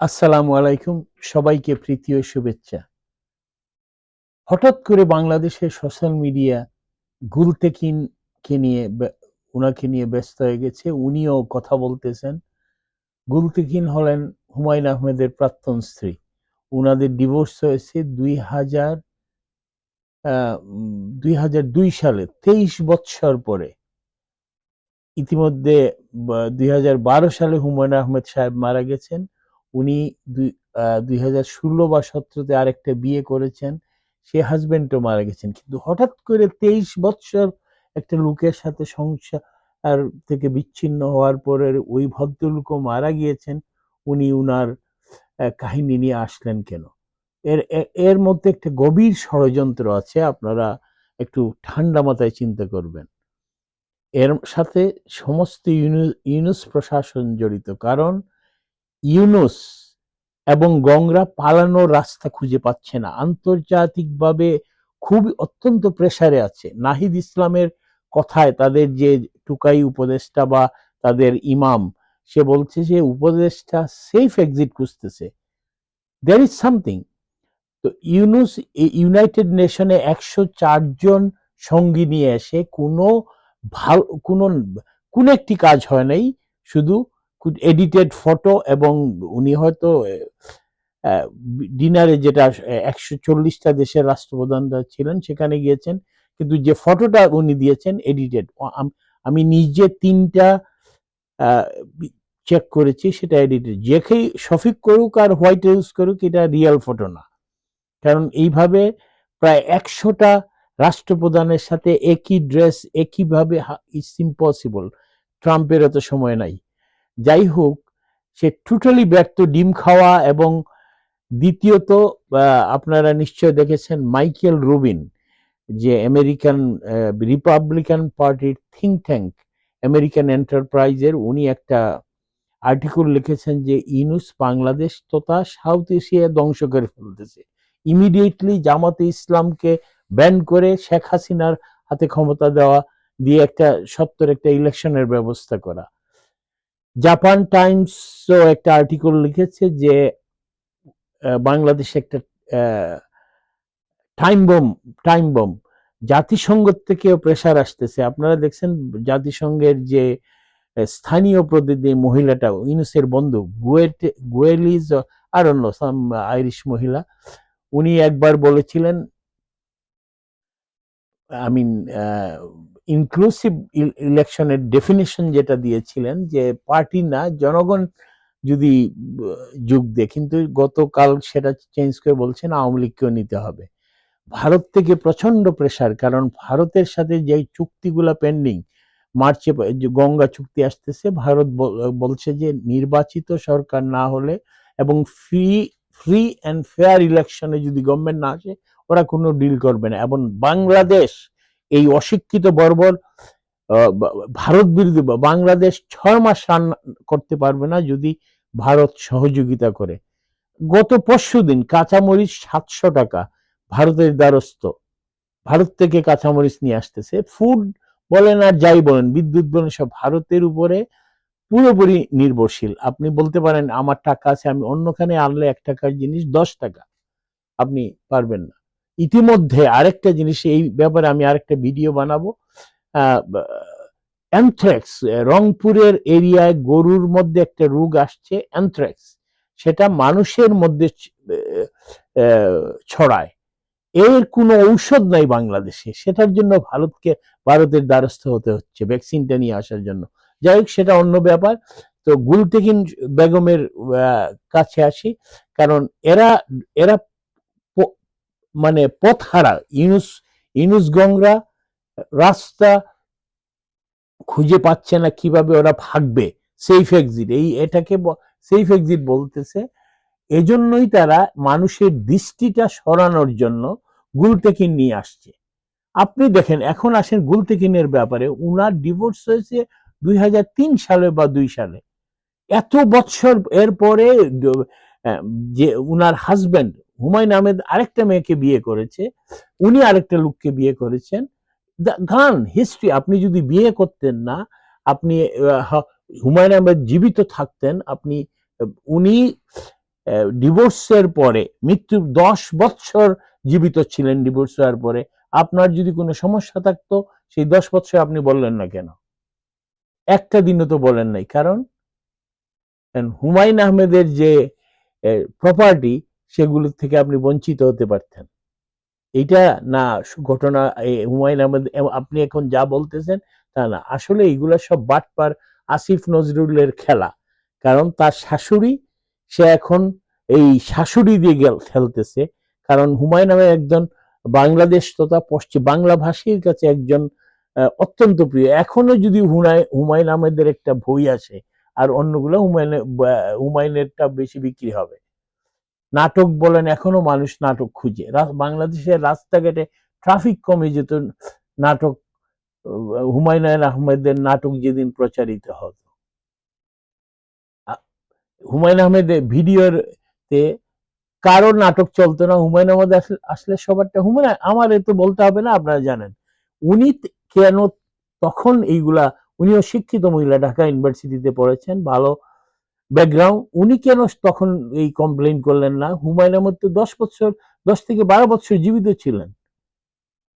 আসসালামু আলাইকুম, সবাইকে প্রীতি ও শুভেচ্ছা। হঠাৎ করে বাংলাদেশের সোশ্যাল মিডিয়া গুলতেকিনকে নিয়ে উনাকে নিয়ে ব্যস্ত হয়ে গেছে, উনিও কথা বলতেছেন। গুলতেকিন হলেন হুমায়ুন আহমেদের প্রাক্তন স্ত্রী। উনাদের ডিভোর্স হয়েছে দুই হাজার দুই হাজার দুই সালে, তেইশ বৎসর পরে। ইতিমধ্যে দুই হাজার বারো সালে হুমায়ুন আহমেদ সাহেব মারা গেছেন। উনি দুই হাজার ষোলো বা সতেরোতে আরেকটা বিয়ে করেছেন, সে হাজবেন্ডও মারা গেছেন। কিন্তু হঠাৎ করে তেইশ বৎসর একটা লোকের সাথে সংসার থেকে বিচ্ছিন্ন হওয়ার পরে ওই ভদ্রলোকও মারা গিয়েছেন, উনি উনার কাহিনী নিয়ে আসলেন কেন? এর এর মধ্যে একটা গভীর ষড়যন্ত্র আছে, আপনারা একটু ঠান্ডা মাথায় চিন্তা করবেন। এর সাথে সমস্ত ইউনু- ইউনুস প্রশাসন জড়িত। কারণ ইউনুস এবং গংরা পালানোর রাস্তা খুঁজে পাচ্ছে না। আন্তর্জাতিকভাবে খুবই অত্যন্ত প্রেসারে আছে। নাহিদ ইসলামের কথায় তাদের যে টুকাই উপদেষ্টা বা তাদের ইমাম, সে বলছে যে উপদেষ্টা সেফ এক্সিট খুঁজতেছে। দেয়ার ইজ সামথিং তো ইউনুস ইউনাইটেড নেশনে একশো চারজন সঙ্গী নিয়ে এসে কোনো ভালো, কোনো, কোন একটি কাজ হয় নাই। শুধু এডিটেড ফটো এবং উনি হয়তো ডিনারে যেটা একশো চল্লিশটা দেশের রাষ্ট্রপ্রধানরা ছিলেন, সেখানে গিয়েছেন। কিন্তু যে ফটোটা উনি দিয়েছেন এডিটেড আমি নিজে তিনটা চেক করেছি, সেটা এডিটেড যেকেই শফিক করুক আর হোয়াইট ইউজ করুক, এটা রিয়েল ফটো না। কারণ এইভাবে প্রায় একশোটা রাষ্ট্রপ্রধানের সাথে একই ড্রেস একইভাবে ইটস ইম্পসিবল ট্রাম্পের এত সময় নাই। যাই হোক সে টোটালি ব্যর্থ ডিম খাওয়া এবং দ্বিতীয়ত আপনারা নিশ্চয় দেখেছেন মাইকেল রুবিন, যে আমেরিকান রিপাবলিকান পার্টির থিঙ্ক ট্যাঙ্ক আমেরিকান এন্টারপ্রাইজের উনি একটা আর্টিকেল লিখেছেন যে ইনুস বাংলাদেশ তথা সাউথ এশিয়া ধ্বংস করে ফেলতেছে। ইমিডিয়েটলি জামাতে ইসলামকে ব্যান করে শেখ হাসিনার হাতে ক্ষমতা দেওয়া দিয়ে একটা সত্তর একটা ইলেকশনের ব্যবস্থা করা। জাপান টাইমসও একটা আর্টিকেল লিখেছে যে বাংলাদেশ একটা টাইম বম টাইম বম, জাতিসংঘ থেকেও প্রেশার আসতেছে। আপনারা দেখছেন জাতিসংঘের যে স্থানীয় প্রতিনিধি মহিলাটা, ইউনুসের বন্ধু, গুয়েটে, গুয়েলিজ আর অন্য সাম আইরিশ মহিলা, উনি একবার বলেছিলেন আই মিন ইনক্লুসিভ ইলেকশনের ডেফিনেশন যেটা দিয়েছিলেন যে পার্টি না, জনগণ যদি যোগ দেয়, কিন্তু গতকাল সেটা চেঞ্জ করে বলছেন আওয়ামী লীগকেও নিতে হবে। ভারত থেকে প্রচণ্ড প্রেশার কারণ ভারতের সাথে যে চুক্তিগুলা পেন্ডিং মার্চে গঙ্গা চুক্তি আসতেছে, ভারত বলছে যে নির্বাচিত সরকার না হলে এবং ফ্রি ফ্রি অ্যান্ড ফেয়ার ইলেকশনে যদি গভর্নমেন্ট না আসে, ওরা কোনো ডিল করবে না। এবং বাংলাদেশ এই অশিক্ষিত বর্বর ভারত বিরোধী বাংলাদেশ ছয় মাস রান করতে পারবে না যদি ভারত সহযোগিতা করে। গত পরশু দিন কাঁচামরিচ সাতশো টাকা, ভারতের দ্বারস্থ। ভারত থেকে কাঁচামরিচ নিয়ে আসতেছে। ফুড বলেন আর যাই বলেন, বিদ্যুৎ বলেন, সব ভারতের উপরে পুরোপুরি নির্ভরশীল। আপনি বলতে পারেন, আমার টাকা আছে, আমি অন্যখানে আনলে এক টাকার জিনিস দশ টাকা। আপনি পারবেন না। ইতিমধ্যে আরেকটা জিনিস, এই ব্যাপারে আমি আরেকটা ভিডিও বানাবো। অ্যানথ্রাক্স রংপুরের এরিয়ায় গরুর মধ্যে একটা রোগ আসছে অ্যানথ্রাক্স সেটা মানুষের মধ্যে ছড়ায়। এর কোনো ঔষধ নাই বাংলাদেশে। সেটার জন্য ভারতকে, ভারতের দ্বারস্থ হতে হচ্ছে ভ্যাকসিনটা নিয়ে আসার জন্য। যাই হোক, সেটা অন্য ব্যাপার। তো গুলতেকিন বেগমের কাছে আসি। কারণ এরা এরা মানে পথ হারা ইউনুস ইউনুস গংরা রাস্তা খুঁজে পাচ্ছে না কীভাবে ওরা ভাগবে। সেফ এক্সিট এই এটাকে সেফ এক্সিট বলতেছে। এজন্যই তারা মানুষের দৃষ্টিটা সরানোর জন্য গুলতেকিন নিয়ে আসছে। আপনি দেখেন, এখন আসেন গুলতেকিনের ব্যাপারে। উনার ডিভোর্স হয়েছে দুই হাজার তিন সালে বা দুই সালে। এত বৎসর এরপরে যে উনার হাজবেন্ড হুমায়ুন আহমেদ আরেকটা মেয়েকে বিয়ে করেছে, উনি আরেকটা লোককে বিয়ে করেছেন। গান হিস্ট্রি আপনি যদি বিয়ে করতেন না, আপনি হুমায়ুন আহমেদ জীবিত থাকতেন, আপনি, উনি ডিভোর্সের পরে মৃত্যু দশ বছর জীবিত ছিলেন ডিভোর্স হওয়ার পরে, আপনার যদি কোনো সমস্যা থাকতো, সেই দশ বছর আপনি বললেন না কেন? একটা দিনও তো বলেন নাই। কারণ, হুমায়ুন আহমেদের যে প্রপার্টি সেগুলো থেকে আপনি বঞ্চিত হতে পারতেন। এইটা না, ঘটনা হুমায়ুন আহমেদ আপনি এখন যা বলতেছেন তা না। আসলে এইগুলা সব বাটপার আসিফ নজরুলের খেলা। কারণ তার শাশুড়ি, সে এখন এই শাশুড়ি দিয়ে গেল, খেলতেছে। কারণ হুমায়ুন আহমেদ একজন বাংলাদেশ তথা পশ্চিম বাংলা ভাষীর কাছে একজন অত্যন্ত প্রিয়। এখনও যদি হুমায়ুন আহমেদের একটা বই আসে, আর অন্যগুলো হুমায়ুনের হুমায়ুনেরটা বেশি বিক্রি হবে। নাটক বলেন, এখনও মানুষ নাটক খুঁজে। বাংলাদেশের রাস্তাঘাটে ট্রাফিক কমে যেত, নাটক হুমায়ুন আহমেদের নাটক যেদিন প্রচারিত হতো। হুমায়ুন আহমেদের ভিডিওর তে কারও নাটক চলতো না, হুমায়ুন আহমেদ আসলে সবারটা, হুমায়ুন আমার এ তো বলতে হবে না, আপনারা জানেন। উনি কেন তখন এইগুলা, উনিও শিক্ষিত মহিলা, ঢাকা ইউনিভার্সিটিতে পড়েছেন, ভালো ব্যাকগ্রাউন্ড, উনি কেন তখন এই কমপ্লেন করলেন না? হুমায়ুন আহমদ তো দশ বছর, দশ থেকে বারো বছর জীবিত ছিলেন।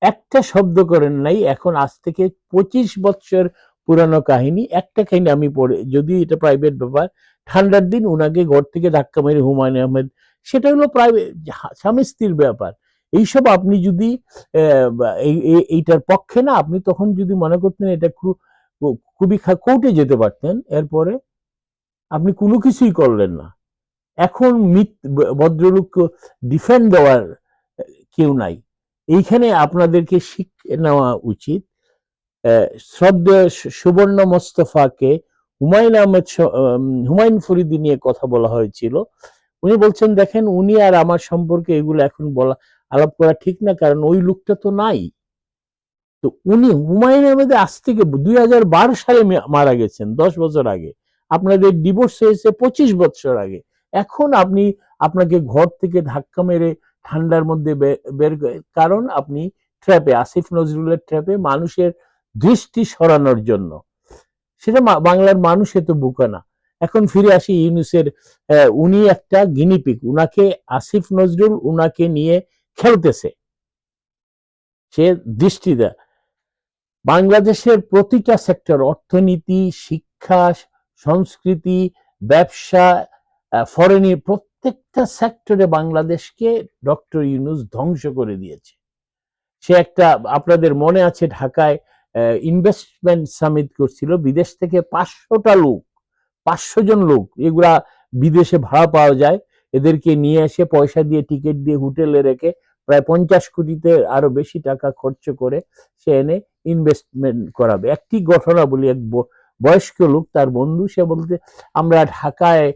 একটা শব্দ করেন নাই, এখন আজ থেকে পঁচিশ বছর পুরানো কাহিনী। একটা কাহিনী আমি পড়ে, যদি এটা প্রাইভেট ব্যাপার, ঠান্ডার দিন উনাকে ঘর থেকে ধাক্কা মেরে হুমায়ুন আহমেদ, সেটা হলো প্রাইভেট স্বামী স্ত্রীর ব্যাপার। এইসব আপনি যদি এইটার পক্ষে না, আপনি তখন যদি মনে করতেন এটা খু- খুবই কোর্টে যেতে পারতেন। এরপরে আপনি কোনো কিছুই করলেন না। এখন মিথ ভদ্রলোক ডিফেন্ড দেওয়ার কেউ নাই। এইখানে আপনাদেরকে শিখে নেওয়া উচিত। শ্রদ্ধেয় সুবর্ণ মোস্তফাকে হুমায়ুন আহমেদ হুমায়ুন ফরিদি নিয়ে কথা বলা হয়েছিল। উনি বলছেন, দেখেন, উনি আর আমার সম্পর্কে এগুলো এখন বলা, আলাপ করা ঠিক না, কারণ ওই লোকটা তো নাই। তো উনি হুমায়ুন আহমেদ আজ থেকে দুই হাজার বারো সালে মারা গেছেন, দশ বছর আগে। আপনাদের ডিভোর্স হয়েছে পঁচিশ বছর আগে। এখন আপনি আপনাকে ঘর থেকে ধাক্কা মেরে ঠান্ডার মধ্যে বের কারণ আপনি ট্র্যাপে আসিফ নজরুলের ট্র্যাপে মানুষের দৃষ্টি সরানোর জন্য। সেটা বাংলার মানুষ এত বোকা না। এখন ফিরে আসি ইউনুসের উনি একটা গিনিপিক উনাকে আসিফ নজরুল উনাকে নিয়ে খেলতেছে। সে দৃষ্টি দেয়। বাংলাদেশের প্রতিটা সেক্টর অর্থনীতি, শিক্ষা সংস্কৃতি, ব্যবসা ফরেনি প্রত্যেকটা সেক্টরে বাংলাদেশকে ডক্টর ইউনুস ধ্বংস করে দিয়েছে। সে একটা, আপনাদের মনে আছে ঢাকায় ইনভেস্টমেন্ট সামিট করছিল, বিদেশ থেকে পাঁচশোটা লোক, পাঁচশো জন লোক, এগুলা বিদেশে ভাড়া পাওয়া যায়, এদেরকে নিয়ে এসে পয়সা দিয়ে টিকিট দিয়ে হোটেলে রেখে প্রায় পঞ্চাশ কোটিতে আরও বেশি টাকা খরচ করে সে এনে ইনভেস্টমেন্ট করাবে। একটি ঘটনা বলি, এক বয়স্ক লোক, তার বন্ধু, সে বলতে আমরা ঢাকায়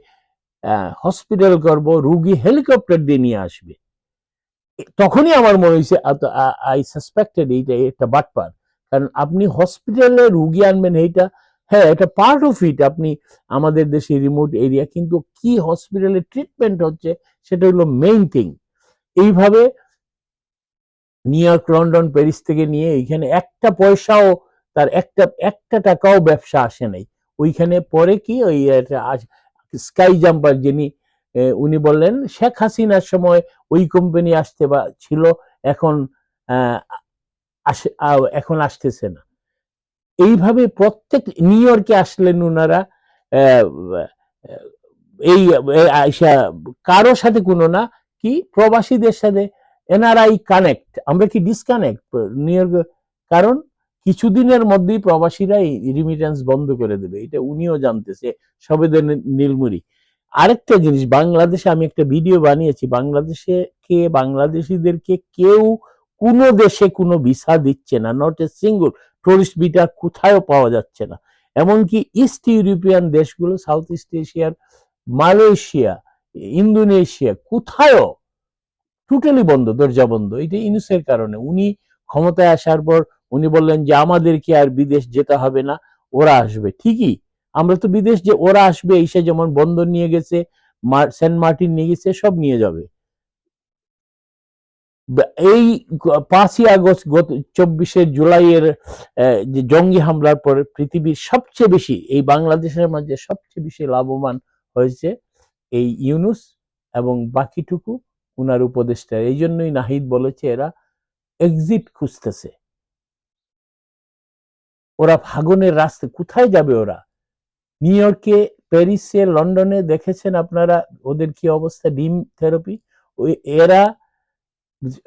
হসপিটাল করব, রুগী হেলিকপ্টার দিয়ে নিয়ে আসবে। তখনই আমার মনে হয়েছে আই সাসপেক্টেড এইটা, একটা বাটপার। কারণ আপনি হসপিটালে রুগী আনবেন এইটা হ্যাঁ এটা পার্ট অফ ইট আপনি আমাদের দেশে রিমোট এরিয়া কিন্তু কি হসপিটালে ট্রিটমেন্ট হচ্ছে, সেটা হলো মেইন থিং এইভাবে নিউ ইয়র্ক, লন্ডন, প্যারিস থেকে নিয়ে এইখানে একটা পয়সাও তার একটা একটা টাকাও ব্যবসা আসে নাই। ওইখানে পরে কি ওই স্কাই জাম্পার যিনি উনি বললেন, শেখ হাসিনার সময় ওই কোম্পানি আসতে বা, ছিল, এখন এখন আসতেছে না। এইভাবে প্রত্যেক নিউ ইয়র্কে আসলেন ওনারা এই কারও সাথে কোনো না, কি প্রবাসীদের সাথে এনআরআই কানেক্ট আমরা কি ডিসকানেক্ট নিউ ইয়র্ক কারণ কিছুদিনের মধ্যেই প্রবাসীরা রিমিটেন্স বন্ধ করে দেবে। এটা উনিও জানতেছে সবেদের নীলমুড়ি। আরেকটা জিনিস, বাংলাদেশে আমি একটা ভিডিও বানিয়েছি, বাংলাদেশে কে, বাংলাদেশিদেরকে কেউ কোনো দেশে কোনো ভিসা দিচ্ছে না not a single tourist visa কোথাও পাওয়া যাচ্ছে না। এমনকি ইস্ট ইউরোপিয়ান দেশগুলো সাউথ ইস্ট এশিয়ার মালয়েশিয়া ইন্দোনেশিয়া কোথাও টোটালি বন্ধ, দরজা বন্ধ। এটা ইনুসের কারণে। উনি ক্ষমতায় আসার পর উনি বললেন যে, আমাদেরকে আর বিদেশ যেতে হবে না, ওরা আসবে। ঠিকই, আমরা তো বিদেশ যে, ওরা আসবে এসে যেমন বন্দর নিয়ে গেছে সেন্ট মার্টিন নিয়ে গেছে, সব নিয়ে যাবে। এই পাঁচই আগস্ট গত, চব্বিশে জুলাইয়ের যে জঙ্গি হামলার পরে পৃথিবীর সবচেয়ে বেশি, এই বাংলাদেশের মাঝে সবচেয়ে বেশি লাভবান হয়েছে এই ইউনুস এবং বাকিটুকু উনার উপদেষ্টা। এই জন্যই নাহিদ বলেছে, এরা এক্সিট খুঁজতেছে। ওরা ফাগুনের রাস্তা কোথায় যাবে ওরা? নিউ ইয়র্কে, প্যারিসে, লন্ডনে দেখেছেন আপনারা ওদের কি অবস্থা, ডিম থেরাপি? ওই এরা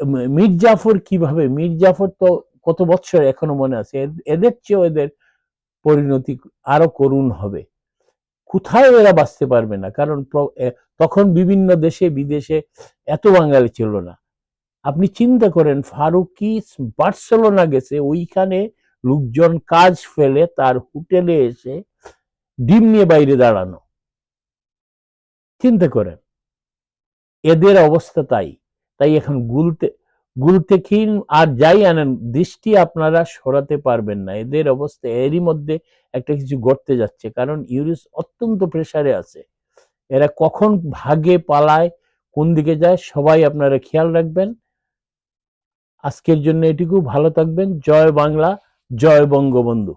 ম- মীর জাফর কীভাবে? মীর জাফর তো কত বছর এখনও মনে আছে? এদের চেয়েও এদের পরিণতি আরও করুণ হবে। কোথায় এরা বাঁচতে পারবে না? কারণ তখন বিভিন্ন দেশে, বিদেশে এত বাঙালি ছিল না। আপনি চিন্তা করেন ফারুকি বার্সেলোনা গেছে, ওইখানে লোকজন কাজ ফেলে তার হোটেলে এসে ডিম নিয়ে বাইরে দাঁড়ানো। চিন্তা করেন, এদের অবস্থা তাই। তাই এখন গুলতে গুলতে গুলতেখিন আর যাই আনেন, দৃষ্টি আপনারা সরাতে পারবেন না। এদের অবস্থা এরই মধ্যে একটা কিছু ঘটতে যাচ্ছে। কারণ ইউরিস অত্যন্ত প্রেসারে আছে। এরা কখন ভাগে পালায়, কোন দিকে যায়, সবাই আপনারা খেয়াল রাখবেন। আজকের জন্য এটুকু। ভালো থাকবেন। জয় বাংলা। জয় বঙ্গবন্ধু।